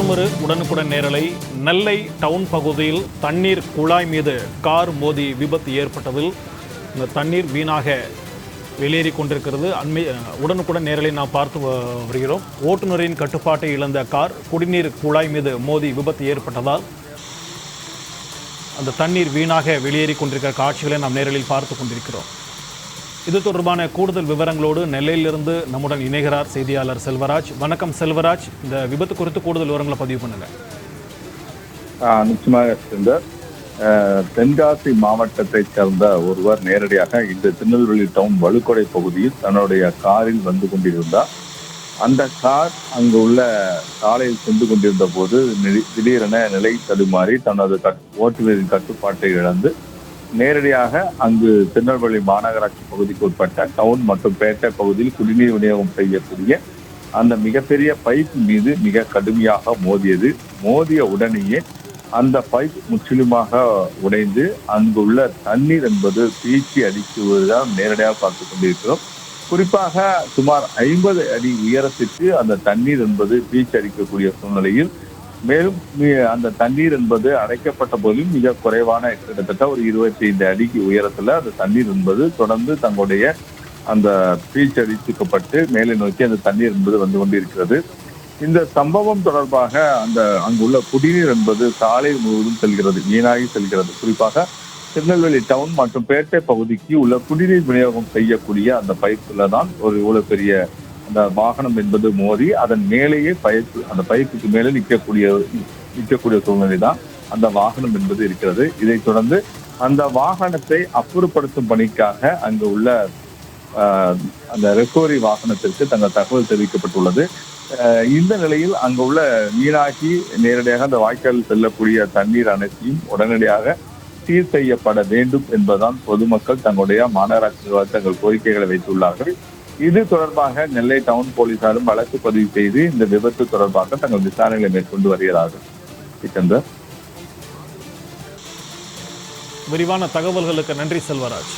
மற்றொரு உடனுக்குடன் நேரலை. நெல்லை டவுன் பகுதியில் தண்ணீர் குழாய் மீது கார் மோதி விபத்து ஏற்பட்டதில் இந்த தண்ணீர் வீணாக வெளியேறி கொண்டிருக்கிறது. அண்மை உடனுக்குடன் நேரலை நாம் பார்த்து வருகிறோம். ஓட்டுநரின் கட்டுப்பாட்டை இழந்த கார் குடிநீர் குழாய் மீது மோதி விபத்து ஏற்பட்டதால் அந்த தண்ணீர் வீணாக வெளியேறி கொண்டிருக்கிற காட்சிகளை நாம் நேரலில் பார்த்து கொண்டிருக்கிறோம். இது தொடர்பான கூடுதல் விவரங்களோடு நெல்லையிலிருந்து நம்முடன் இணைகிறார் செய்தியாளர் செல்வராஜ். வணக்கம் செல்வராஜ். இந்த விபத்து குறித்து கூடுதல் விவரங்களை பதிவு பண்ணுங்க. நிச்சயமாக சுந்தர் தென்காசி மாவட்டத்தைச் சேர்ந்த ஒருவர் நேரடியாக இந்த திருநெல்வேலி டவுன் வலுக்கொடை பகுதியில் தன்னுடைய காரில் வந்து கொண்டிருந்தார். அந்த கார் அங்கு உள்ள சாலையில் சென்று கொண்டிருந்த போது திடீரென நிலை தடுமாறி தனது கட்- ஓட்டுநரின் கட்டுப்பாட்டை இழந்து நேரடியாக அங்கு திருநெல்வேலி மாநகராட்சி பகுதிக்கு உட்பட்ட டவுன் மற்றும் பேட்டை பகுதியில் குடிநீர் விநியோகம் செய்யக்கூடிய அந்த மிகப்பெரிய பைப் மீது மிக கடுமையாக மோதியது. மோதிய உடனேயே அந்த பைப் முற்றிலுமாக உடைந்து அங்குள்ள தண்ணீர் என்பது பீச்சி அடிக்குவதுதான் நேரடியாக பார்த்து கொண்டிருக்கிறோம். குறிப்பாக சுமார் ஐம்பது அடி உயரத்திற்கு அந்த தண்ணீர் என்பது பீச் அடிக்கக்கூடிய சூழ்நிலையில் மேலும் அந்த தண்ணீர் என்பது அடைக்கப்பட்ட போதிலும் மிக குறைவான கிட்டத்தட்ட ஒரு இருபத்தி ஐந்து அடிக்கு உயரத்துல அந்த தண்ணீர் என்பது தொடர்ந்து தங்களுடைய அந்த பீச் அடித்துக்கப்பட்டு மேலே நோக்கி அந்த தண்ணீர் என்பது வந்து கொண்டிருக்கிறது. இந்த சம்பவம் தொடர்பாக அந்த அங்குள்ள குடிநீர் என்பது சாலை முழுவதும் செல்கிறது வீணாகி செல்கிறது. குறிப்பாக திருநெல்வேலி டவுன் மற்றும் பேட்டை பகுதிக்கு உள்ள குடிநீர் விநியோகம் செய்யக்கூடிய அந்த பைப்புல தான் ஒரு இவ்வளவு பெரிய அந்த வாகனம் என்பது மோதி அதன் மேலேயே பைப்பு அந்த பைப்புக்கு மேலே நிற்கக்கூடிய நிற்கக்கூடிய சூழ்நிலை தான் அந்த வாகனம் என்பது இருக்கிறது. இதைத் தொடர்ந்து அந்த வாகனத்தை அப்புறப்படுத்தும் பணிக்காக அங்கு உள்ள அந்த ரெக்கவரி வாகனத்திற்கு தங்கள் தகவல் தெரிவிக்கப்பட்டுள்ளது. இந்த நிலையில் அங்கு உள்ள நீராகி நேரடியாக அந்த வாய்க்காலில் செல்லக்கூடிய தண்ணீர் அனைத்தையும் உடனடியாக சீர் செய்யப்பட வேண்டும் என்பதுதான் பொதுமக்கள் தங்களுடைய மாநகராட்சி தங்கள் கோரிக்கைகளை வைத்துள்ளார்கள். இது தொடர்பாக நெல்லை டவுன் போலீசாரும் வழக்கு பதிவு செய்து இந்த விபத்து தொடர்பாக தங்கள் விசாரணைகளை மேற்கொண்டு வருகிறார்கள். சிக்கந்தர் விரிவான தகவல்களுக்கு நன்றி செல்வராஜ்.